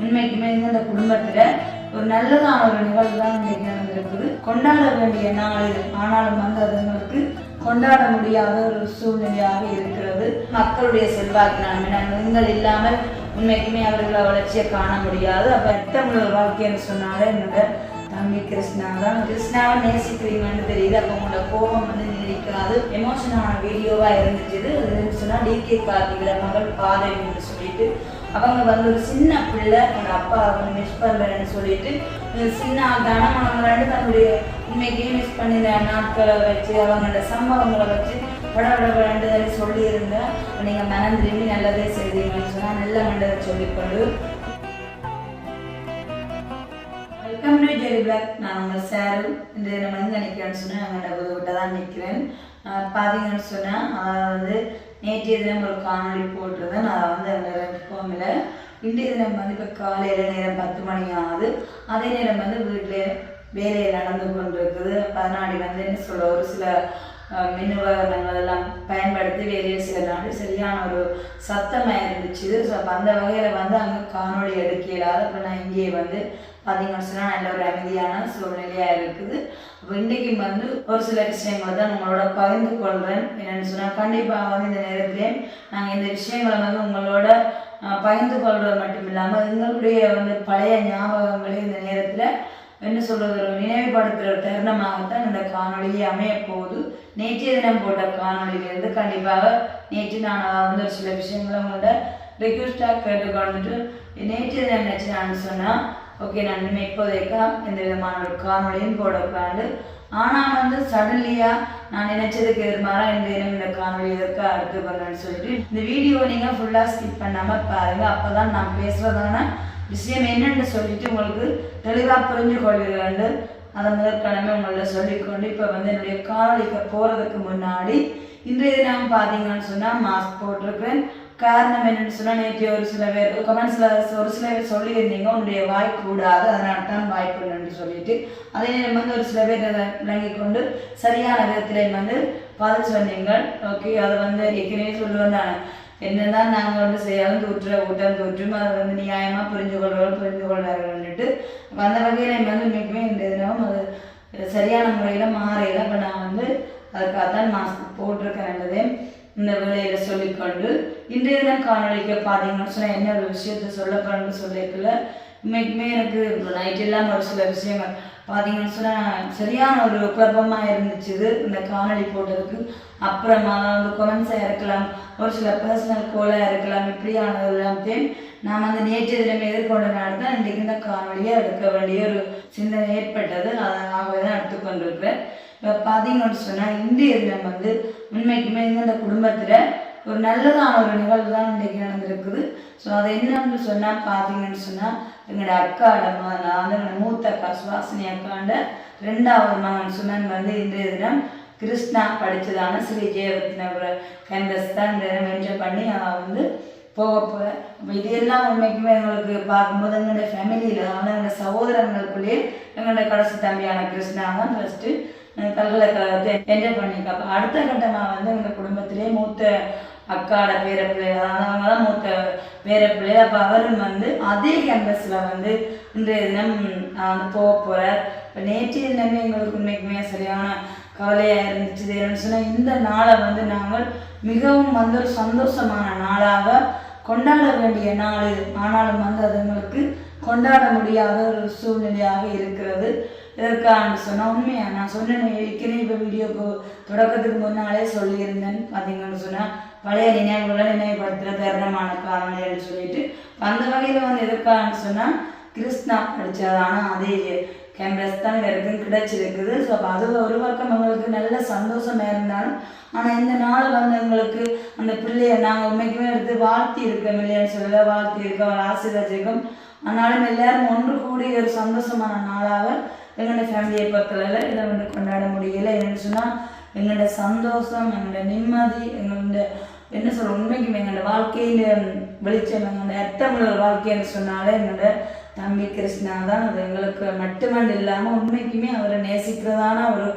உண்மைக்குமே இந்த குடும்பத்துல ஒரு நல்லதான ஒரு நிகழ்வு தான் இன்றைக்கு நடந்திருக்குது. கொண்டாட வேண்டிய நாள் இது ஆனாலும் வந்து அதுங்களுக்கு கொண்டாட முடியாத ஒரு சூழ்நிலையாக இருக்கிறது. மக்களுடைய செல்வாக்கினால் நன்மைகள் இல்லாமல் உண்மைக்குமே அவர்களை வளர்ச்சியை காண முடியாது. அப்ப எத்தமிழ் வாழ்க்கைன்னு சொன்னாலே என்னோட தம்பி கிருஷ்ணா தான். கிருஷ்ணாவை நேசிக்கிறீங்கன்னு தெரியுது. அப்போ உங்களோட கோபம் வந்து நினைக்காது எமோஷனான வீடியோவா இருந்துச்சு இது. அது சொன்னால் டிகே கார்த்திகோட மகள் என்று சொல்லிட்டு அவங்க வந்து ஒரு சின்ன பிள்ளை எங்க அப்பா வந்து மிஸ் பண்ணுறேன்னு சொல்லிட்டு சின்ன கனமணங்களாண்டு தன்னுடைய உண்மைக்கே மிஸ் பண்ணின நாட்களை வச்சு அவங்களோட சம்பவங்களை வச்சு பட பட படண்டு சொல்லியிருந்தேன் நீங்கள் மனம் திரும்பி நல்லதே செய்தீங்கன்னு சொன்னால் நல்ல மண்டதை சொல்லிக்கொண்டு. வெல்கம் டு ஜெரி பிளாக் நான் உங்கள் சாரு. இந்த நம்ம வந்து நினைக்கிறேன்னு சொன்னால் அவங்களோட விட்ட தான் நிற்கிறேன். ஆஹ் பார்த்தீங்கன்னு சொன்னால் அதாவது நேற்றைய தினம் ஒரு காணொலி போட்டிருந்தேன். நான் வந்து அந்த கோமில் இன்றைய தினம் வந்து இப்போ காலையில் நேரம் பத்து மணி ஆகுது. அதே நேரம் வந்து வீட்டில் வேலையை நடந்து கொண்டிருக்குது. பதினாடி வந்து என்ன சொல்ல ஒரு சில மின் உபகரணங்கள் எல்லாம் பயன்படுத்தி வேலையை சில சரியான ஒரு சத்தமாக இருந்துச்சு. ஸோ அப்போ அந்த வகையில் வந்து அங்கே காணொலி எடுக்க இயலாது நான் இங்கேயே வந்து பார்த்தீங்கன்னு சொன்னால் நல்ல ஒரு அமைதியான சூழ்நிலையாக இருக்குது. அப்போ இன்றைக்கு வந்து ஒரு சில விஷயங்களை தான் உங்களோட பகிர்ந்து கொள்கிறேன் என்னென்னு சொன்னால் கண்டிப்பாக வந்து இந்த நேரத்திலே நாங்கள் இந்த விஷயங்களை வந்து உங்களோட பகிர்ந்து கொள்வது மட்டும் இல்லாமல் எங்களுடைய வந்து பழைய ஞாபகங்களையும் இந்த நேரத்தில் என்ன சொல்றது ஒரு நினைவுபடுத்துகிற ஒரு தருணமாகத்தான் இந்த காணொளியே அமைய போகுது நேற்றைய தினம் போட்ட காணொலியிலிருந்து கண்டிப்பாக நேற்று நான் வந்து ஒரு சில விஷயங்களை உங்கள்ட்ட ரெக்வஸ்டாக கேட்டுக்கொண்டுட்டு நேற்றைய தினம் நினச்சி நான் சொன்னால் ஓகே நான் இனிமேல் இப்போதைக்கா எந்த விதமான ஒரு காணொளியும் போடக்கூடாது. ஆனால் வந்து சடன்லியாக நான் நினைச்சதுக்கு எதிர்மாராக இந்த தினம் இந்த காணொளி எதற்காக அடுத்து சொல்லிட்டு இந்த வீடியோவை நீங்கள் ஃபுல்லாக ஸ்கிப் பண்ணாமல் பாருங்கள் அப்போ தான் நான் பேசுகிறதான விஷயம் என்னென்று சொல்லிட்டு உங்களுக்கு தெளிவாக புரிஞ்சு கொள்வீர்கள் அதை முதற்கனவே உங்கள்ட்ட சொல்லிக்கொண்டு இப்போ வந்து என்னுடைய காணொலிக்கு போகிறதுக்கு முன்னாடி இன்றைய தினம் பார்த்தீங்கன்னு சொன்னால் மாஸ்க் போட்டிருக்கேன் காரணம் என்னென்னு சொன்னால் நேற்று ஒரு சில பேர் கமெண்ட்ஸில் ஒரு சில பேர் சொல்லியிருந்தீங்க. உன்னுடைய வாய் கூடாது அதனால தான் வாய்ப்பு இல்லைன்னு சொல்லிட்டு அதே நேரம் வந்து ஒரு சில பேர் அதை விளங்கி கொண்டு சரியான விதத்தில் வந்து பதில் சொன்னீங்கள் ஓகே அதை வந்து ஏற்கனவே சொல்லுவேன் நான் என்னதான் நாங்கள் வந்து செய்யாலும் தூற்றுற ஊட்டம் தோற்றும் அதை வந்து நியாயமாக புரிஞ்சு கொள்வார்கள் புரிந்து கொள்வார்கள்னுட்டு அந்த வகையில் வந்து இன்றைக்குமே இந்த தினம் அது சரியான முறையில் மாறையில் இப்போ நான் வந்து அதுக்காக தான் மாஸ்க் போட்டிருக்கேன்ன்றதே இந்த வேலையில சொல்லிக்கொண்டு இன்றைய தினம் காணொலிக்கு பார்த்தீங்கன்னு சொன்னால் என்ன ஒரு விஷயத்த சொல்ல போறேன்னு சொல்லிக்கல உண்மைக்குமே எனக்கு நைட் எல்லாம் ஒரு சில விஷயங்கள். பார்த்தீங்கன்னு சொன்னால் சரியான ஒரு குழப்பமாக இருந்துச்சு இது இந்த காணொலி போட்டதுக்கு. அப்புறமா வந்து கொமெண்ட்ஸாக இருக்கலாம் ஒரு சில பர்சனல் கோலாக இருக்கலாம் இப்படியான எல்லாத்தையும் நான் வந்து நேற்று தினம் எதிர்கொண்டனால தான் இன்றைக்கு இந்த காணொலியாக எடுக்க வேண்டிய ஒரு சிந்தனை ஏற்பட்டது. ஆகவே தான் எடுத்துக்கொண்டிருக்கிறேன். இப்போ பார்த்தீங்கன்னு சொன்னால் இந்திய தினம் வந்து உண்மைக்குமே இந்த குடும்பத்தில் ஒரு நல்லதான ஒரு நிகழ்வு தான் இன்றைக்கு நடந்திருக்குது. ஸோ அது என்னன்னு சொன்னால் பார்த்தீங்கன்னு சொன்னால் எங்களோட அக்காட மகன் நான் வந்து எங்களோட மூத்த அக்கா சுவாசினி அக்காண்ட ரெண்டாவது மகன் சுமன் வந்து இன்றைய தினம் கிருஷ்ணா படித்ததான ஸ்ரீ ஜெயவர்த்தனபுர கேம்பஸ் தான் இந்த தினம் என்ஜாய் பண்ணி அவன் வந்து போக போகிறேன் அப்போ இது எல்லாம் உண்மைக்குமே எங்களுக்கு பார்க்கும்போது எங்களுடைய ஃபேமிலியில் அதாவது எங்கள் சகோதரங்களுக்குள்ளேயே எங்களோட கடைசி தம்பியான கிருஷ்ணா தான் ஃபஸ்ட்டு பல்கலைக்கழகத்தை என்ஜாய் பண்ணியிருக்கா. அப்போ அடுத்த கட்டமாக வந்து எங்கள் குடும்பத்திலே மூத்த அக்காட பேர அதாவது அவங்க தான் மூத்த அப்போ அவரும் வந்து அதே கேம்பஸில் வந்து இன்றைய தினம் நான் வந்து போக போகிறார் இப்போ நேற்றைய தினமே எங்களுக்கு உண்மைக்குமே சரியான கவலையாக இருந்துச்சு. என்னன்னு சொன்னால் இந்த நாளை வந்து நாங்கள் மிகவும் வந்து ஒரு சந்தோஷமான நாளாக கொண்டாட வேண்டிய நாள் இது. ஆனாலும் வந்து அது எங்களுக்கு கொண்டாட முடியாத ஒரு சூழ்நிலையாக இருக்கிறது. எதற்கான்னு சொன்னால் உண்மையாக நான் சொன்னேன் ஏற்கனவே இப்போ வீடியோக்கு தொடக்கத்துக்கு முன்னாலே சொல்லியிருந்தேன். பார்த்தீங்கன்னு சொன்னால் பழைய நினைவுகளை நினைவுபடுத்துகிற தருணமான காரணம்னு சொல்லிட்டு அந்த வகையில் வந்து எதுக்கான்னு சொன்னால் கிருஷ்ணா படித்ததான அதே கேம்பஸ் தான் வரைக்கும் கிடைச்சிருக்குது. ஸோ அப்போ அது ஒரு பக்கம் எங்களுக்கு நல்ல சந்தோஷமாக இருந்தாலும் ஆனால் இந்த நாள் வந்து எங்களுக்கு அந்த பிள்ளையை நாங்கள் உண்மைக்குமே எடுத்து வாழ்த்தி இருக்கோம் இல்லையான்னு சொல்லல. வாழ்த்தி இருக்கோம் அவள் ஆசீர்வதிக்கும் ஆனாலும் எல்லாரும் ஒன்று கூடி ஒரு சந்தோஷமான நாளாக எங்களோட ஃபேமிலியை பொறுத்தளவில் இதை வந்து கொண்டாட முடியலை. என்னன்னு சொன்னால் எங்களோட சந்தோஷம் எங்களோட நிம்மதி எங்களோட என்ன சொல்ற உண்மைக்குமே எங்களோட வாழ்க்கையில வெளிச்சம் எங்களோட அர்த்தமுள்ள வாழ்க்கைன்னு சொன்னாலே என்னோட தம்பி கிருஷ்ணா தான் அது. எங்களுக்கு மட்டுமல்ல இல்லாமல் உண்மைக்குமே அவரை நேசிக்கிறதான ஒரு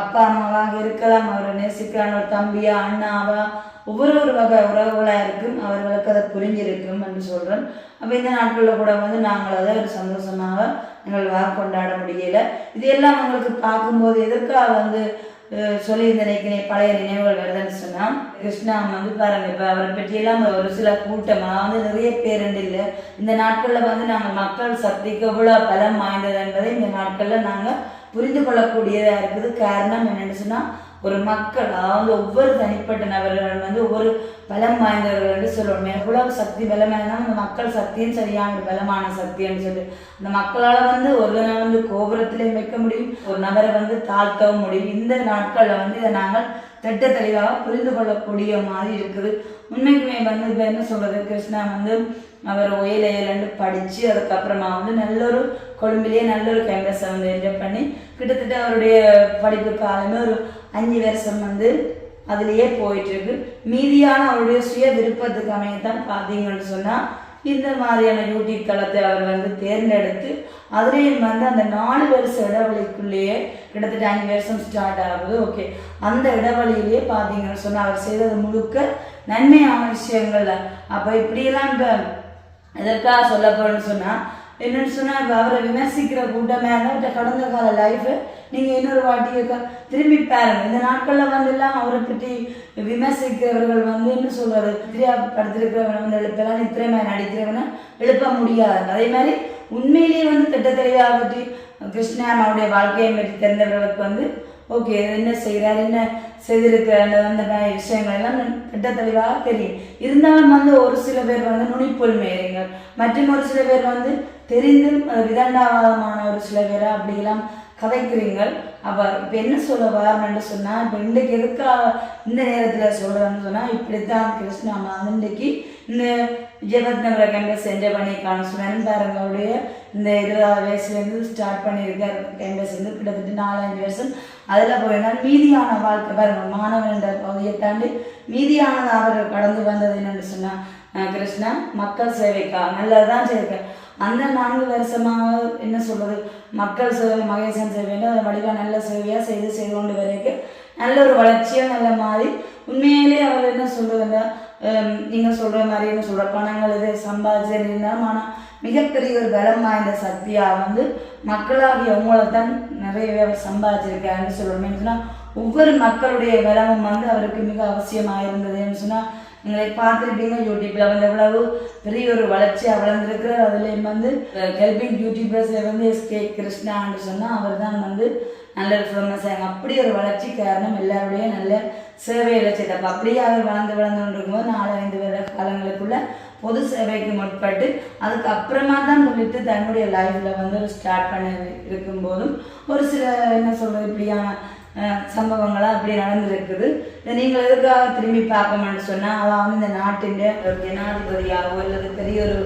அப்பா அம்மாவாக இருக்கலாம். அவரை நேசிக்கிறான ஒரு தம்பியா அண்ணாவா ஒவ்வொரு ஒரு வகை உறவுகளாக இருக்கும். அவர்களுக்கு அதை புரிஞ்சிருக்கும் என்று சொல்கிறேன் அப்போ இந்த நாட்களில் கூட வந்து நாங்கள் அதை ஒரு சந்தோஷமாக எங்கள் வா கொண்டாட இது எல்லாம் எங்களுக்கு பார்க்கும்போது எதற்காக வந்து சொல்லியிருந்த நினைக்கிறேன் பழைய நினைவுகள் வருதுன்னு சொன்னால் கிருஷ்ணா வந்து பாருங்க இப்போ அவரை பற்றியெல்லாம் ஒரு சில கூட்டமாக வந்து நிறைய பேர் இல்லை. இந்த நாட்களில் வந்து நாங்கள் மக்கள் சக்திக்கு எவ்வளோ பலம் வாய்ந்தது என்பதை இந்த நாட்களில் நாங்கள் புரிந்து கொள்ளக்கூடியதாக இருக்குது காரணம் என்னென்னு சொன்னால் ஒரு மக்களாக வந்து ஒவ்வொரு தனிப்பட்ட நபர்கள் வந்து ஒவ்வொரு பலம் வாய்ந்தவர்கள் என்று சொல்லுவோம். எவ்வளவு சக்தி பலமானதான் அந்த மக்கள் சக்தியும் சரியான ஒரு பலமான சக்தின்னு சொல்லிட்டு அந்த மக்களால் வந்து ஒருவனை வந்து கோபுரத்திலையும் வைக்க முடியும் ஒரு நபரை வந்து தாழ்த்தவும் முடியும். இந்த நாட்களில் வந்து இதை நாங்கள் திட்ட தெளிவாக புரிந்து கொள்ளக்கூடிய மாதிரி இருக்குது. உண்மைக்குமே வந்து இப்போ என்ன சொல்றது? கிருஷ்ணா வந்து அவர் ஒயிலையிலண்டு படித்து அதுக்கப்புறமா வந்து நல்ல ஒரு கொழும்பிலேயே நல்ல ஒரு கேம்பஸை வந்து என்ஜாய் பண்ணி கிட்டத்தட்ட அவருடைய படிப்பு காலமே ஒரு அஞ்சு வருஷம் வந்து அதுலேயே போயிட்டு இருக்கு மீதியான அவருடைய சுய விருப்பத்துக்கு அமையத்தான் பார்த்தீங்கன்னு சொன்னால் இந்த மாதிரியான யூடியூப் தளத்தை அவர் வந்து தேர்ந்தெடுத்து அதுலேயும் வந்து அந்த நாலு வருஷ இடைவெளிக்குள்ளேயே கிட்டத்தட்ட அஞ்சு வருஷம் ஸ்டார்ட் ஆகுது. ஓகே அந்த இடைவெளியிலேயே பார்த்தீங்கன்னு சொன்னால் அவர் செய்தது முழுக்க நன்மையான விஷயங்கள்ல. அப்போ இப்படியெல்லாம் இப்போ எதற்காக சொல்லப்படுன்னு சொன்னால் என்னன்னு சொன்னால் இப்போ அவரை விமர்சிக்கிற கூட்டமே இருந்தால் கடந்த கால லைஃபு நீங்கள் இன்னொரு வாட்டி க- திரும்பி பாருங்க. இந்த நாட்களில் வந்து எல்லாம் அவரை பற்றி விமர்சிக்கிறவர்கள் வந்து என்ன சொல்றது திரியா படுத்திருக்கிறவனை வந்து எழுப்பலாம் நித்திரமே நடிக்கிறவனை எழுப்ப முடியாது. அதே மாதிரி உண்மையிலேயே வந்து திட்ட தெளிவாக பற்றி கிருஷ்ணன் அவருடைய வாழ்க்கையை பற்றி தெரிந்தவர்களுக்கு வந்து ஓகே என்ன செய்கிறார் என்ன செய்திருக்கிற அந்த விஷயங்கள் எல்லாம் கிட்ட தெளிவாக தெரியும். இருந்தாலும் வந்து ஒரு சில பேர் வந்து நுனிப்புல் மற்றும் ஒரு சில பேர் வந்து தெரிந்தும் விதண்டாவாதமான ஒரு சில பேர் அப்படிலாம் கதைக்கிறீங்கள். அப்போ இப்போ என்ன சொல்ல வரணும்னு சொன்னால் இப்போ இன்றைக்கு எதுக்காக இந்த நேரத்தில் சொல்கிறேன்னு சொன்னால் இப்படித்தான் கிருஷ்ணா அம்மா வந்து இன்றைக்கி இந்த விஜயபத்னபுர கேம்பஸ் என்ஜாய் பண்ணியிருக்கான்னு சொன்னேன். பாருங்க இந்த இருபதாவது வயசுலேருந்து ஸ்டார்ட் பண்ணியிருக்கார் கேம்பஸ் வந்து கிட்டத்தட்ட நாலஞ்சு வருஷம். அதில் போயிருந்தால் மீதியான வாழ்க்கை பாருங்க மாணவன் என்ற பகுதியை தாண்டி மீதியானது அவர் கடந்து வந்தது என்னன்னு சொன்னால் கிருஷ்ணா மக்கள் சேவைக்கா நல்லது தான் செய்யிருக்கேன் அந்த நான்கு வருஷமாக என்ன சொல்றது? மக்கள் சேவை மகேசன் சேவைன்னு அதை வடிவாக நல்ல சேவையாக செய்து செய்து கொண்டு வரைக்கும் நல்ல ஒரு வளர்ச்சியாக நல்ல மாதிரி. உண்மையிலே அவர் என்ன சொல்றதுன்னா நீங்கள் சொல்கிற மாதிரி என்ன சொல்கிற பணங்கள் இது சம்பாதிச்சிருந்தாலும் ஆனால் மிகப்பெரிய ஒரு பலம் வாய்ந்த சக்தியாக வந்து மக்களாகிய உங்களை தான் நிறையவே அவர் சம்பாதிச்சிருக்காருன்னு சொல்லணும்னு சொன்னால் ஒவ்வொரு மக்களுடைய பலமும் வந்து அவருக்கு மிக அவசியமாக இருந்ததுன்னு சொன்னால் நீங்களே பார்த்துருப்பீங்க யூடியூப்ல வந்து எவ்வளவு பெரிய ஒரு வளர்ச்சியாக வளர்ந்துருக்கிறார்? அதுலேயும் வந்து ஹெல்பிங் யூடியூபர்ஸில் வந்து எஸ்கே கிருஷ்ணான்னு சொன்னால் அவர் தான் வந்து நல்ல ஒரு ஃபேமஸ் ஆகும் அப்படி ஒரு வளர்ச்சி காரணம் எல்லாருடைய நல்ல சேவையில் செய்தப்போ அப்படியே அவர் வளர்ந்து வளர்ந்து போது இருக்கும்போது நாலு ஐந்து வருட காலங்களுக்குள்ள பொது சேவைக்கு முற்பட்டு அதுக்கப்புறமா தான் சொல்லிட்டு தன்னுடைய லைஃப்பில் வந்து ஒரு ஸ்டார்ட் பண்ணி இருக்கும்போதும் ஒரு சில என்ன சொல்கிறது இப்படியான சம்பவங்களாக அப்படி நடந்திருக்குது. இதை நீங்கள் எதுக்காக திரும்பி பார்க்கணும்னு சொன்னால் அதாவது இந்த நாட்டின் ஒரு ஜனாதிபதியாகவோ அல்லது பெரிய ஒரு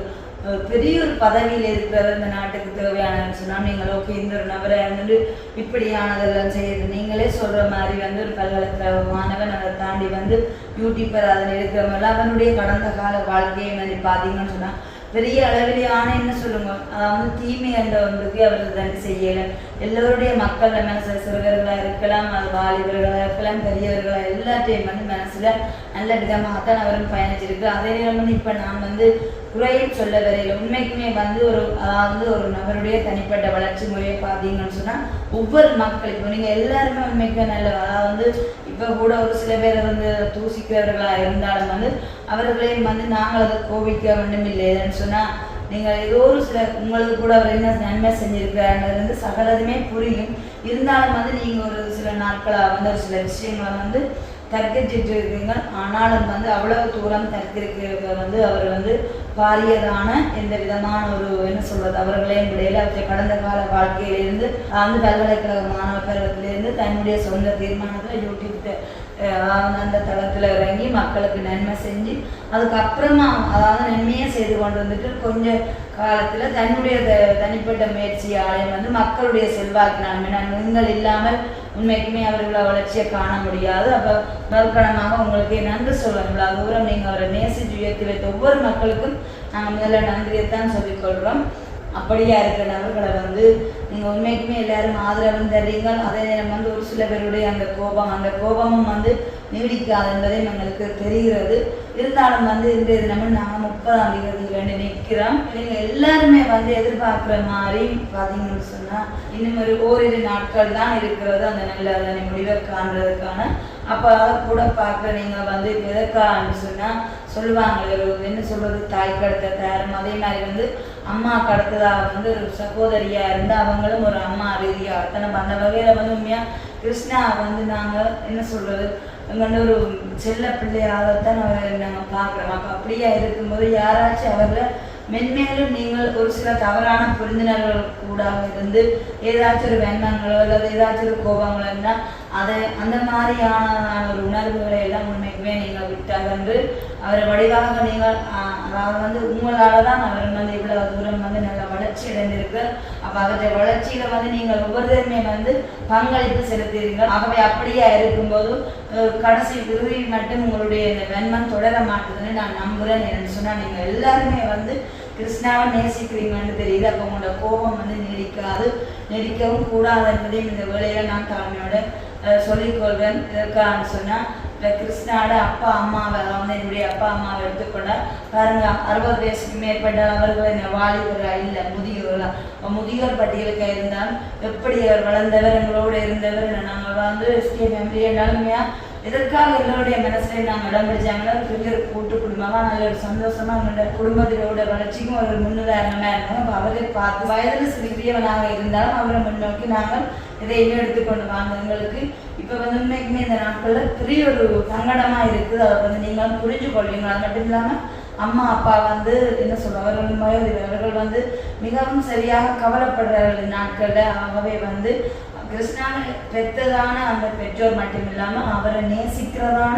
பெரிய ஒரு பதவியில் இருக்கிறவர் இந்த நாட்டுக்கு தேவையானன்னு சொன்னால் நீங்கள் ஓகே இந்த ஒரு நபரை வந்து இப்படியானதெல்லாம் செய்யுது நீங்களே சொல்கிற மாதிரி வந்து ஒரு பல்கலைக்கழக மாணவன் அதை தாண்டி வந்து யூடியூபர் அதில் இருக்கிறவங்க அவனுடைய கடந்த கால வாழ்க்கையை மாதிரி பார்த்தீங்கன்னு சொன்னால் பெரிய அளவிலான என்ன சொல்லுங்க? அதாவது தீமை என்றவங்களுக்கு அவர்கள் அவர் செய்யல. எல்லோருடைய மக்கள் மனசு சிறுவர்களாக இருக்கலாம் அது வாலிபர்களாக இருக்கலாம் பெரியவர்களாக எல்லாத்தையும் வந்து மனசுல நல்ல விதமாகத்தான் அவரும் பயணிச்சிருக்கு. அதே நேரம் வந்து இப்போ நான் வந்து குறையும் சொல்ல வரையில உண்மைக்குமே வந்து ஒரு அதாவது ஒரு நபருடைய தனிப்பட்ட வளர்ச்சி முறையை பார்த்தீங்கன்னு சொன்னால் ஒவ்வொரு மக்கள் இப்போ நீங்கள் எல்லாருமே உண்மைக்கு நல்ல அதாவது இப்போ கூட ஒரு சில பேர் வந்து தூசிக்கிறவர்களாக இருந்தாலும் வந்து அவர்களையும் வந்து நாங்கள் அதை கோபிக்க வேண்டும் இல்லைன்னு சொன்னால் நீங்கள் ஏதோ ஒரு சில உங்களுக்கு கூட அவர் என்ன நன்மை செஞ்சிருக்கிறாருன்றது வந்து சகலதுமே புரியும். இருந்தாலும் வந்து நீங்கள் ஒரு சில நாட்களாக வந்து ஒரு சில விஷயங்களை வந்து தற்கரிச்சிட்டு இருக்கீங்க. ஆனாலும் வந்து அவ்வளவு தூரம் தற்கரிக்க வந்து அவர் வந்து பாரியதான எந்த விதமான ஒரு என்ன சொல்வது அவர்களையும் விடையில அவற்றை கடந்த கால வாழ்க்கையிலிருந்து அந்த பல்கலைக்கழக மாணவ பருவத்திலிருந்து தன்னுடைய சொந்த தீர்மானத்தில் யூடியூப் அந்த தளத்தில் இறங்கி மக்களுக்கு நன்மை செஞ்சு அதுக்கப்புறமா அதாவது நன்மையை செய்து கொண்டு வந்துட்டு கொஞ்ச காலத்தில் தன்னுடைய த- தனிப்பட்ட ஆலயம் வந்து மக்களுடைய செல்வாக்கினால் ஏன்னா நீங்கள் இல்லாமல் உண்மைக்குமே அவர்களோட வளர்ச்சியை காண முடியாது. அப்போ மறுக்கணமாக உங்களுக்கு நன்றி சொல்லணும்ல இவ்வளவு தூரம் நீங்கள் அவரை நேசிச்சு உயர்த்தி வைத்த ஒவ்வொரு மக்களுக்கும் நாங்கள் முதல்ல நன்றியைத்தான் சொல்லிக்கொள்கிறோம் அப்படியா இருக்கிற நபர்களை வந்து நீங்கள் உண்மைக்குமே எல்லாரும் ஆதரவும் தர்றீங்க அதே நேரம் வந்து ஒரு சில பேருடைய அந்த கோபம் அந்த கோபமும் வந்து நீடிக்காது என்பதை எங்களுக்கு தெரிகிறது. இருந்தாலும் வந்து இந்த தினமும் நாங்கள் முப்பதாம் தேதி வேண்டி நிற்கிறோம். நீங்கள் எல்லாருமே வந்து எதிர்பார்க்குற மாதிரி பார்த்தீங்கன்னு சொன்னால் இன்னும் ஒரு ஓரிரு நாட்கள் தான் இருக்கிறது. அந்த நல்ல அதனை முடிவை காண்றதுக்கான அப்போ அதை கூட பார்க்குற நீங்கள் வந்து எதற்கான்னு சொன்னால் சொல்லுவாங்க என்ன சொல்றது தாய் கடத்த தயாரம் அதே மாதிரி வந்து அம்மா கடத்ததாக வந்து சகோதரியா இருந்து அவங்களும் ஒரு அம்மா ரீதியாக நம்ம அந்த வகையில வந்து உண்மையா கிருஷ்ணா வந்து நாங்க என்ன சொல்றது? எங்கள்ட ஒரு செல்ல பிள்ளையாகத்தான் அவரை நாங்கள் பார்க்குறோம். அப்போ அப்படியே இருக்கும்போது யாராச்சும் அவரை மென்மேலும் நீங்கள் ஒரு சில தவறான புரிந்துணர்கள் கூட இருந்து ஏதாச்சும் ஒரு வெண்ணங்களோ அல்லது ஏதாச்சும் ஒரு கோபங்களோ இருந்தால் அதை அந்த மாதிரியான ஒரு உணர்வுகளை எல்லாம் உண்மைக்குமே நீங்கள் விட்டகன்று அவரை வடிவாக நீங்கள் அதாவது வந்து உங்களால் தான் அவர் வந்து இவ்வளவு தூரம் வந்து நல்ல வளர்ச்சி அடைந்திருக்கு. அப்போ அவருடைய வளர்ச்சியில வந்து நீங்கள் ஒவ்வொருத்தருமே வந்து பங்களிப்பு செலுத்துறீங்க ஆகவே அப்படியே இருக்கும்போது கடைசி இறுதி மட்டும் உங்களுடைய இந்த வெண்மன் தொடர மாட்டுதுன்னு நான் நம்புறேன் என்று சொன்னால் நீங்கள் எல்லாருமே வந்து கிருஷ்ணாவை நேசிக்கிறீங்கன்னு தெரியுது. அப்போ உங்களோட கோபம் வந்து நீடிக்காது நெரிக்கவும் கூடாது என்பதையும் இந்த வேலையில நான் தாழ்மையோட சொல்லிக்கொள்வேன். இருக்கான்னு சொன்னா இந்த கிருஷ்ணாவோட அப்பா அம்மாவை வந்து என்னுடைய அப்பா அம்மாவை எடுத்துக்கொண்ட பாருங்க அறுபது வயசுக்கு மேற்பட்ட அவர்கள் என்ன வாலிபரா இல்லை முதியோர்களா முதியோர் பட்டியலுக்கு இருந்தால் எப்படி அவர் வளர்ந்தவர் எங்களோட இருந்தவர் நாங்கள் வந்து எஸ்கே ஃபேமிலி என்னாலுமையா எதற்காக எல்லோருடைய மனசுல நாங்கள் இடம் பிடிச்சாங்கன்னா பெரிய ஒரு கூட்டு குடும்பமா நல்ல ஒரு சந்தோஷமா அவங்களோட குடும்பத்தினோட வளர்ச்சிக்கும் ஒரு முன்னுதாரணமா இருந்தாங்க அப்போ அவரை பார்த்து வயதில் சிறியவனாக இருந்தாலும் அவரை முன்னோக்கி நாங்கள் இதையுமே எடுத்துக்கொண்டு வாங்க. எங்களுக்கு இப்போ வந்து உண்மைக்குமே இந்த நாட்களில் பெரிய ஒரு சங்கடமா இருக்குது. அதை வந்து நீங்களும் புரிஞ்சு கொள்வீங்க அது மட்டும் இல்லாமல் அம்மா அப்பா வந்து என்ன சொல்வார்கள் அவர்கள் அவர்கள் வந்து மிகவும் சரியாக கவலைப்படுற நாட்களில். ஆகவே வந்து கிருஷ்ணாவை பெற்றதான அந்த பெற்றோர் மட்டும் இல்லாம அவரை நேசிக்கிறதான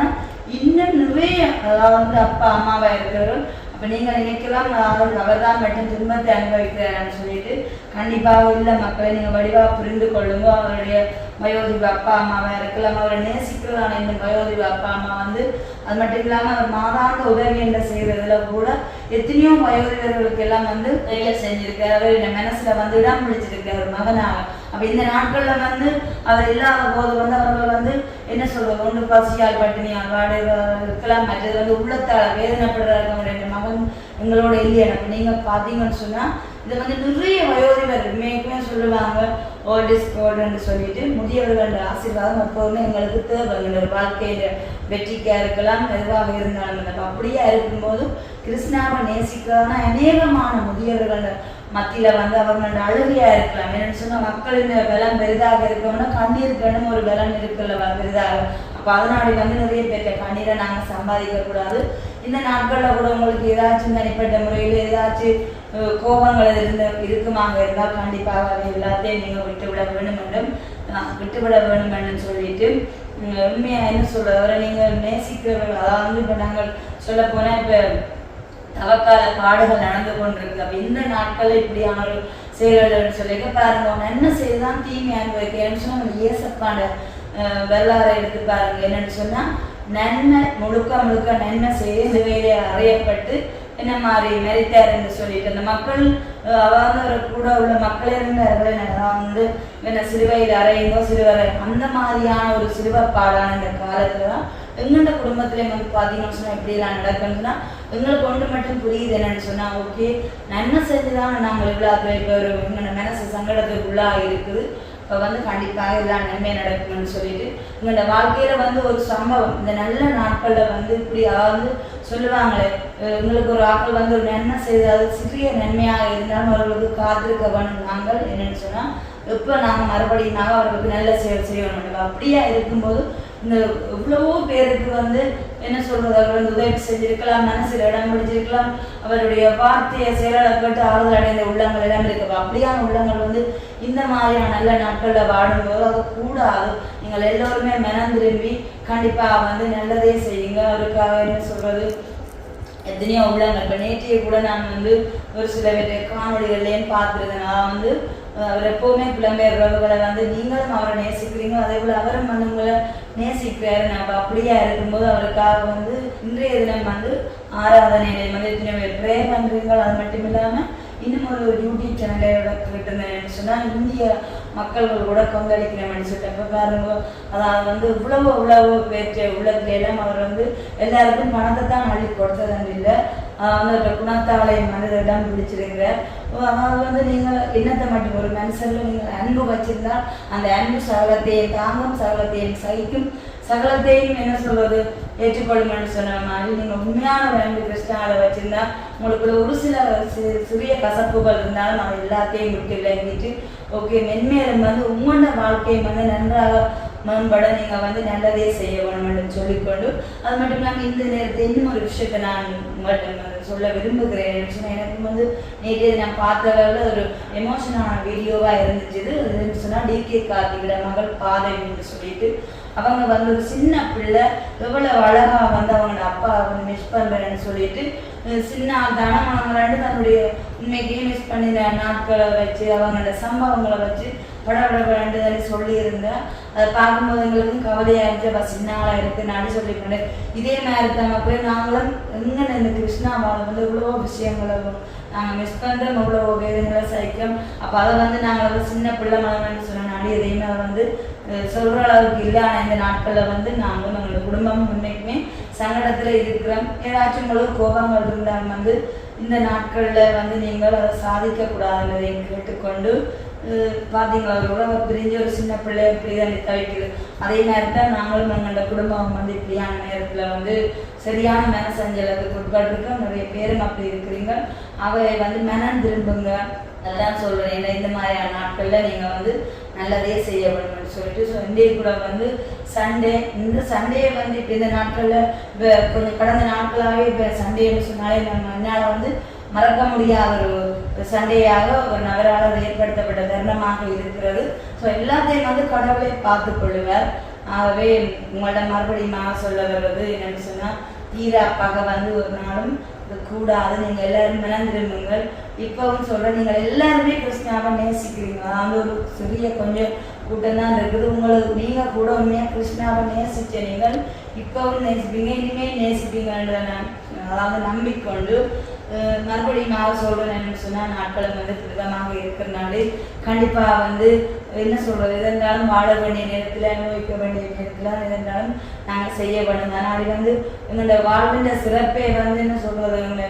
இன்னும் நிறைய அதாவது அப்பா அம்மாவா இருக்கிறவர்கள். அப்ப நீங்க நினைக்கலாம் அதாவது அவர் தான் மட்டும் துன்பத்தை அனுபவிக்கிறார்னு சொல்லிட்டு கண்டிப்பாக உள்ள மக்களை நீங்க வடிவா புரிந்து கொள்ளுங்க. அவருடைய வயோதிப அப்பா அம்மாவா இருக்கலாம். அவரை நேசிக்கிறதான இந்த வயோதிப அப்பா அம்மா வந்து அது மட்டும் இல்லாம அவர் மாதாந்த உதவி என்ற செய்யறதுல கூட எத்தனையோ வயோதிபர்களுக்கு எல்லாம் வந்து வேலை செஞ்சிருக்காரு. அவர் இந்த மனசுல வந்து இடம் பிடிச்சிருக்காரு. மகனாக அப்ப இந்த நாட்கள்ல வந்து அவர் இல்லாத போது வந்து அவர்கள் வந்து என்ன சொல்றது ஒன்று பசியால் பட்டினியால் வாடகை இருக்கலாம் மற்றது வந்து உள்ளத்தால் வேதனைப்படுறாங்க அவருடைய மகன் எங்களோட இல்லையா. நம்ம நீங்க பாத்தீங்கன்னு சொன்னா இது வந்து நிறைய வயோதிபர் மேக்குமே சொல்லுவாங்க ஓல்ட் இஸ் கோல்டுன்னு சொல்லிட்டு முதியவர்களோட ஆசீர்வாதம் எப்போதுமே எங்களுக்கு தேவை. எங்களோட வாழ்க்கையில வெற்றிக்கா இருக்கலாம் எதுவாக இருந்தாலும் அப்படியே இருக்கும்போது கிருஷ்ணாவை நேசிக்கிறதுனா அநேகமான முதியவர்களோட மத்தியில வந்து அவங்களோட அழுகையா இருக்கலாம். ஏன்னு சொன்னா மக்களின் பலம் பெரிதாக இருக்கணும்னா கண்ணீர் கண்ணும் ஒரு பலம் இருக்குல்லவா பெரிதாக. அப்போ அதனாடி வந்து நிறைய பேர்த்த கண்ணீரை நாங்கள் சம்பாதிக்க கூடாது. இந்த நாட்களில் கூட உங்களுக்கு ஏதாச்சும் தனிப்பட்ட முறையில் ஏதாச்சும் கோபங்கள் இருந்த இருக்குமாக இருந்தால் கண்டிப்பாக அதை எல்லாத்தையும் நீங்க விட்டுவிட வேண்டும் என்றும் விட்டுவிட வேண்டும் என்று சொல்லிட்டு உம், உண்மையா என்ன சொல்றது அவரை நேசிக்கிறவர்கள் அதாவது இப்போ நாங்கள் சொல்ல போனா இப்போ தவக்கால பாடுகள் நடந்து கொண்டிருக்கு. அப்ப இந்த நாட்கள் இப்படியான ஒரு செயல்கள் சொல்லிட்டு பாருங்க. அவன் என்ன செய்துதான் தீமை அனுபவிக்கிறேன்னு சொன்னா நம்ம வெள்ளாரை எடுத்து பாருங்க. என்னன்னு சொன்னா நன்மை முழுக்க முழுக்க நன்மை செய்ய இந்த வேலையை அறையப்பட்டு என்ன மாதிரி மெரித்தார் என்று சொல்லிட்டு அந்த மக்கள் அஹ், அவங்க கூட உள்ள மக்களே இருந்தார்கள் நான் வந்து என்ன சிறுவையில் அறையுங்கோ சிறுவரை அந்த மாதிரியான ஒரு சிலுவப்பாடான இந்த காலத்துல தான் எங்களோட குடும்பத்தில் வந்து பார்த்தீங்கன்னு சொன்னால் இப்படிலாம் நடக்கணும்னா எங்களுக்கு ஒன்று மட்டும் புரியுது என்னன்னு சொன்னா ஓகே நன்மை செஞ்சுதான் நாங்கள் இவ்வளோ இப்போ ஒரு எங்களோட மனசு சங்கடத்துக்குள்ளாக இருக்குது. இப்போ வந்து கண்டிப்பாக இதெல்லாம் நன்மை நடக்கணும்னு சொல்லிட்டு உங்களோட வாழ்க்கையில வந்து ஒரு சம்பவம். இந்த நல்ல நாட்களில் வந்து இப்படி வந்து சொல்லுவாங்களே உங்களுக்கு ஒரு ஆட்கள் வந்து ஒரு நன்மை செய்து சிறிய நன்மையாக இருந்தாலும் அவர்களுக்கு காத்திருக்க வேணும் நாங்கள் என்னன்னு சொன்னால் எப்போ நாங்கள் மறுபடியும் நாங்கள் அவர்களுக்கு நல்ல செயல் செய்ய வேண்டும் அப்படியே இருக்கும்போது இந்த எவ்வளவோ பேருக்கு வந்து என்ன சொல்றது அவர் உதவி செஞ்சிருக்கலாம் மனசில் இடம் பிடிச்சிருக்கலாம். அவருடைய வார்த்தையை செயலாள கேட்டு ஆறுதல் அடைந்த உள்ளங்கள் எல்லாம் இருக்கு. அப்படியான உள்ளங்கள் வந்து இந்த மாதிரியான நல்ல நாட்களில் வாடும்போது அது கூடாது. நீங்கள் எல்லோருமே மனம் திரும்பி கண்டிப்பா வந்து நல்லதே செய்யுங்க. அவருக்காக என்ன சொல்றது? எத்தனையோ உள்ளங்கள். இப்போ நேற்றைய கூட நான் வந்து ஒரு சில காணொலிகள்லேயும் பார்த்துருந்தேன். நான் வந்து அவர் எப்போவுமே புலம்பெயர் உறவுகளை வந்து நீங்களும் அவரை நேசிக்கிறீங்க. அதே போல் அவரும் வந்து உங்களை நேசிக்கிறாரு. நம்ம அப்படியா இருக்கும்போது அவருக்காக வந்து இன்றைய தினம் வந்து ஆராதனையில வந்து எத்தனை பேர் ப்ரே பண்ணுறீங்களோ அது மட்டும் இல்லாமல் இன்னும் ஒரு யூடியூப் சேனலோட கேட்டிருந்தேன்னு சொன்னால் இந்திய மக்கள்கள் கூட கொந்தளிக்கிறேன் சொல்லிட்டு அப்போ பாருங்க அதாவது வந்து இவ்வளவு இவ்வளவு பேற்ற உள்ளத்துல எல்லாம் அவர் வந்து எல்லாருக்கும் பணத்தை தான் அள்ளி கொடுத்ததுன்னு இல்லை. வந்து அந்த குணத்தாலை மனிதரிடம் பிடிச்சிருக்கிறார். அதாவது வந்து நீங்கள் என்னத்தை மட்டும் ஒரு மனுஷன்ல நீங்கள் அன்பு வச்சிருந்தா அந்த அன்பு சகலத்தையும் தாங்கும் சகலத்தையும் சகிக்கும் சகலத்தையும் என்ன சொல்வது? ஏற்றுக்கொள்ளுங்கன்னு சொன்ன மாதிரி நீங்க உண்மையான ரெண்டு அன்பு கிருஷ்ணாவை வச்சிருந்தா உங்களுக்குள்ள ஒரு சில சிறிய கசப்புகள் இருந்தாலும் அது எல்லாத்தையும் விட்டு விளங்கிட்டு ஓகே மென்மேலும் வந்து உங்களோட வாழ்க்கையை வந்து நன்றாக மேம்பட நீங்க வந்து நல்லதே செய்ய வேணும்னு சொல்லிக்கொண்டு அது மட்டும் இல்லாமல் இந்த நேரத்தை இன்னும் ஒரு விஷயத்தை நான் உங்கள்கிட்ட சொல்ல விரும்புகிறேன் சொன்னா எனக்கு வந்து நேற்று நான் பார்த்த அளவில் ஒரு எமோஷனான வீடியோவாக இருந்துச்சு. இது அது சொன்னால் டிகே கார்த்திகிட மகள் பாதை என்று சொல்லிட்டு அவங்க வந்து ஒரு சின்ன பிள்ளை எவ்வளவு அழகா வந்து அவங்களோட அப்பா வந்து மிஸ் பண்றேன்னு சொல்லிட்டு சின்ன தனமானவங்களாண்டு தன்னுடைய உண்மைக்கே மிஸ் பண்ணின நாட்களை வச்சு அவங்களோட சம்பவங்களை வச்சு படபட தானே சொல்லியிருந்தேன். அதை பார்க்கும்போது எங்களுக்கும் கவலையா இருந்துச்சு. அப்ப சின்ன ஆளா இருக்கு நான் சொல்லிக்கொண்டு இதே மாதிரி தான் போய் நாங்களும் எங்கே இந்த கிருஷ்ணாவால் வந்து இவ்வளோ விஷயங்களை நாங்கள் மிஸ் பண்ணுறோம் இவ்வளோ வேதங்களை சகிக்கும் அப்போ அதை வந்து நாங்கள் வந்து சின்ன பிள்ளை மலமன்னு சொன்ன நாடி எதையுமே வந்து சொல்கிற அளவுக்கு இல்லை ஆனால் இந்த நாட்களில் வந்து நாங்களும் எங்களோட குடும்பம் உண்மைக்குமே சங்கடத்தில் இருக்கிறோம். ஏதாச்சும் உங்களுக்கு கோபங்கள் இருந்தால் வந்து இந்த நாட்களில் வந்து நீங்கள் அதை சாதிக்கக்கூடாதுன்றதை கேட்டுக்கொண்டு பார்த்தீங்களா கூட பிரிஞ்ச பிரிஞ்சு ஒரு சின்ன பிள்ளை இப்படி தான் தவிக்குது. அதே நேரத்தில் நாங்களும் எங்களோட குடும்பம் வந்து இப்படியான நேரத்தில் வந்து சரியான மனசஞ்சலத்துக்கு உட்பட்டிருக்கோம். நிறைய பேரும் அப்படி இருக்கிறீங்க. அவை வந்து மனம் திரும்புங்க. அதான் சொல்கிறேன் ஏன்னா இந்த மாதிரியான நாட்களில் நீங்கள் வந்து நல்லதே செய்ய வேணும்னு சொல்லிட்டு ஸோ இன்றைய கூட வந்து சண்டே இந்த சண்டே வந்து இப்போ இந்த நாட்களில் இப்போ கொஞ்சம் கடந்த நாட்களாகவே இப்போ சண்டேன்னு சொன்னாலே நம்ம என்னால் வந்து மறக்க முடியாத ஒரு சண்டையாக ஒரு நபரால் ஏற்படுத்தப்பட்ட தருணமாக இருக்கிறது. ஸோ எல்லாத்தையும் வந்து கடவுளை பார்த்து கொள்ளுவார். ஆகவே உங்களோட மறுபடியும் சொல்ல வர்றது என்னன்னு சொன்னால் தீரா பகை வந்து ஒரு நாளும் கூடாது. நீங்கள் எல்லாரும் மனம் இப்பவும் சொல்கிறேன் நீங்கள் எல்லாருமே கிருஷ்ணாவை நேசிக்கிறீங்க. அதாவது ஒரு சிறிய கொஞ்சம் கூட்டம் தான் இருக்குது. உங்களுக்கு நீங்கள் கூட உண்மையாக கிருஷ்ணாவை நேசிச்ச நீங்கள் இப்பவும் நேசிப்பீங்க இனிமேல் நேசிப்பீங்கன்ற நான் அதாவது நம்பிக்கொண்டு மறுபடியும் நான் சொல்கிறேன் என்னன்னு சொன்னால் நாட்களும் வந்து திருதமாக இருக்கிறனாலே கண்டிப்பாக வந்து என்ன சொல்கிறது எதென்றாலும் வாழ வேண்டிய நேரத்தில் அனுபவிக்க வேண்டிய நேரத்தில் எதென்றாலும் நாங்கள் செய்ய வேண்டும். ஆனால் வந்து எங்களோட வாழ்வின் சிறப்பே வந்து என்ன சொல்கிறது எங்களை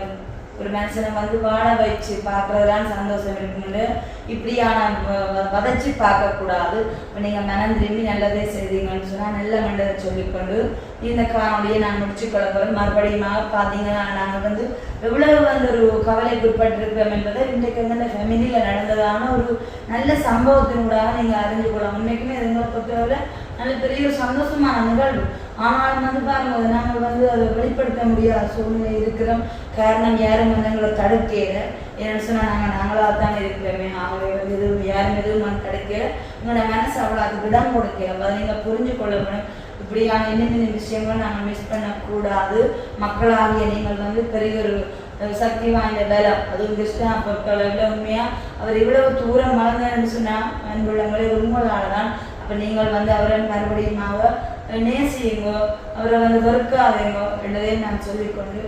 ஒரு மனுஷனை வந்து வாழ வச்சு பார்க்கறதுலாம் சந்தோஷம் இருக்குன்னு இப்படியான வ- வ- வதச்சி பார்க்கக்கூடாது. இப்போ நீங்கள் மனம் திரும்பி நல்லதே செய்தீங்கன்னு சொன்னால் நல்ல நல்லதை சொல்லிக்கொண்டு இந்த காணொலியை நான் முடிச்சு கொள்ளப்போகிறோம் மறுபடியும் பார்த்தீங்கன்னா நாங்கள் வந்து எவ்வளவு வந்து ஒரு கவலைக்கு உட்பட்டிருக்கிறோம் என்பதை இன்றைக்கு வந்து அந்த ஃபெமிலியில் நடந்ததான ஒரு நல்ல சம்பவத்தினூடாக நீங்கள் அறிஞ்சு கொள்ளலாம். உண்மைக்குமே எங்களை பொறுத்தவரை நல்ல பெரிய ஒரு சந்தோஷமான நிகழ்வு. ஆனாலும் வந்து பாருங்க நாங்கள் வந்து அதை வெளிப்படுத்த முடியாத சூழ்நிலை இருக்கிறோம். காரணம் யாரும் வந்து எங்களை தடுக்கல. ஏன்னு சொன்னால் நாங்கள் நாங்களாக தான் இருக்கிறோமே. அவங்களே வந்து எதுவும் யாரும் எதுவும் வந்து தடுக்கல. உங்களோட மனசு அவ்வளோ அதுக்கு இடம் கொடுக்கல அதை நீங்கள் புரிஞ்சு கொள்ள வேணும் இப்படியான என்னென்ன விஷயங்கள் நாங்கள் மிஸ் பண்ணக்கூடாது. மக்களாகிய நீங்கள் வந்து பெரிய ஒரு சக்தி வாய்ந்த வேலை அதுவும் கிருஷ்ணா பொறுத்தளவில் உண்மையாக அவர் இவ்வளவு தூரம் வளர்ந்தேன்னு சொன்னால் அன்புள்ளங்களே உங்களால் தான் அப்போ நீங்கள் வந்து அவரை மறுபடியும் அவர் நேசியுங்க அவரை வந்து வெறுக்காதீங்க என்றதையும் நான் சொல்லிக்கொண்டு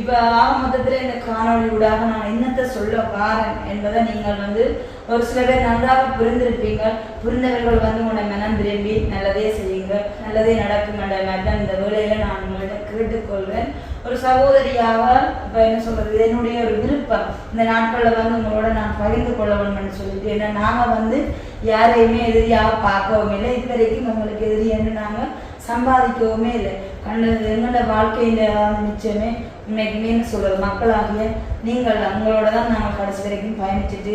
இப்போ ஆக மொத்தத்தில் இந்த காணொளி ஊடாக நான் என்னத்தை சொல்ல வாரேன் என்பதை நீங்கள் வந்து ஒரு சில பேர் நன்றாக புரிந்திருப்பீங்க. புரிந்தவர்கள் வந்து உங்களை மனம் திரும்பி நல்லதே செய்யுங்க நல்லதே நடக்கும் என்ற மாதிரி தான் இந்த வேலையில நான் உங்கள்கிட்ட கேட்டுக்கொள்வேன். ஒரு சகோதரியாக இப்போ என்ன சொல்றது என்னுடைய ஒரு விருப்பம். இந்த நாட்களில் வந்து உங்களோட நான் பகிர்ந்து கொள்ள வேணும்னு சொல்லிட்டு ஏன்னா நாங்கள் வந்து யாரையுமே எதிரியாக பார்க்கவும் இல்லை. இது வரைக்கும் உங்களுக்கு எதிரி என்று நாங்கள் சம்பாதிக்கவுமே இல்லை. கண்டது எங்களோட வாழ்க்கையில நிச்சயமே உண்மைக்குமே என்ன சொல்றது மக்களாகிய நீங்கள் உங்களோட தான் நாங்கள் கடைசி வரைக்கும் பயணிச்சுட்டு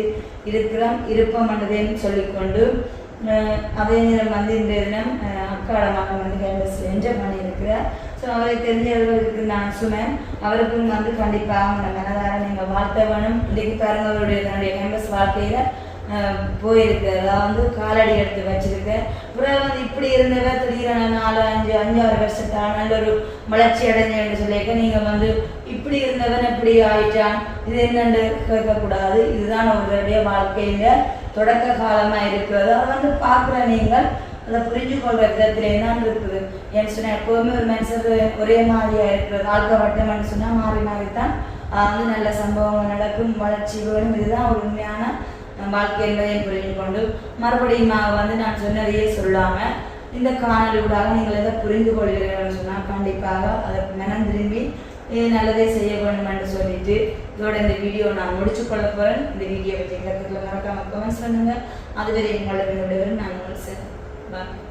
இருக்கிறோம் இருப்போம் என்றதையும் சொல்லிக்கொண்டு அதே நேரம் வந்து இந்த தினம் அக்காட மகன் வந்து கேம்பஸில் என்ஜாய் பண்ணியிருக்கிறார். ஸோ அவரை தெரிஞ்சவர்களுக்கு நான் சொன்னேன் அவருக்கும் வந்து கண்டிப்பாக உங்களை மனதார நீங்கள் வாழ்த்த வேணும். இன்றைக்கு பாருங்க அவருடைய தன்னுடைய கேம்பஸ் வாழ்க்கையில் போயிருக்கு. அதாவது காலடி எடுத்து வச்சுருக்கேன். அப்புறம் வந்து இப்படி இருந்தவ திடீரென நாலு அஞ்சு அஞ்சாறு வருஷத்தால் நல்ல ஒரு வளர்ச்சி அடைஞ்சேன்னு சொல்லியிருக்க நீங்கள் வந்து இப்படி இருந்தவன் இப்படி ஆயிட்டான். இது என்னென்று கேட்கக்கூடாது. இதுதான் அவருடைய வாழ்க்கையில தொடக்க காலமாக இருக்கிறது அதை வந்து பார்க்குற நீங்கள் அதை புரிஞ்சு கொள்ற விதத்தில் என்னன்னு இருக்குது. ஏன்னு சொன்னா எப்போதுமே ஒரு மனுஷர் ஒரே மாதிரியாக இருக்கிறது ஆழ்க்க வட்டம்னு சொன்னால் மாறி மாறி தான் வந்து நல்ல சம்பவங்கள் நடக்கும் வளர்ச்சி வேணும். இதுதான் ஒரு உண்மையான வாழ்க்கை என்பதை புரிந்து கொண்டு மறுபடியும் நான் வந்து நான் சொன்னதையே சொல்லாம இந்த காணொலி நீங்கள் எதை புரிந்து கொள்கிறீர்கள் சொன்னால் கண்டிப்பாக அதற்கு மனம் திரும்பி இது நல்லதே செய்ய வேண்டும் என்று சொல்லிட்டு இதோட இந்த வீடியோ நான் முடிச்சு கொள்ள போறேன். இந்த வீடியோ பற்றி கருத்துக்களை மறக்காம கமெண்ட்ஸ் பண்ணுங்கள் அதுவரை உங்களிடம் நான் நான் பாய்.